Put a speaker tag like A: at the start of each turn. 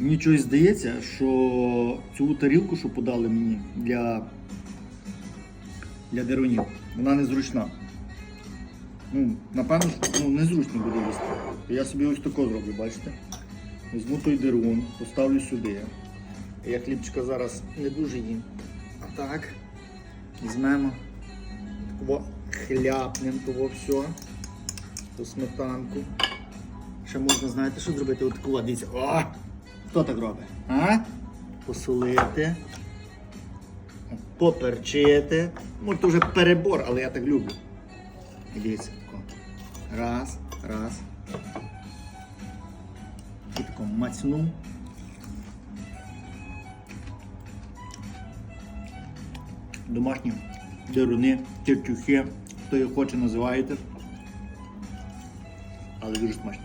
A: Мені щось здається, що цю тарілку, що подали мені для, для дерунів, вона незручна. Ну, напевно, ну, незручно буде їсти. Я собі ось тако зроблю, бачите? Візьму той дерун, поставлю сюди. Я хлібчика зараз не дуже їм. А так, візьмемо, тако хляпнемо того все, ту сметанку. Ще можна, знаєте, що зробити? От таку, дивіться. Хто так робить? А? Посолити, поперчити. Може, то вже перебор, але я так люблю. І дивіться. Раз, раз. І тако мацну. Домашні деруни, тертюхи, хто його хоче називаєте. Але дуже смачно.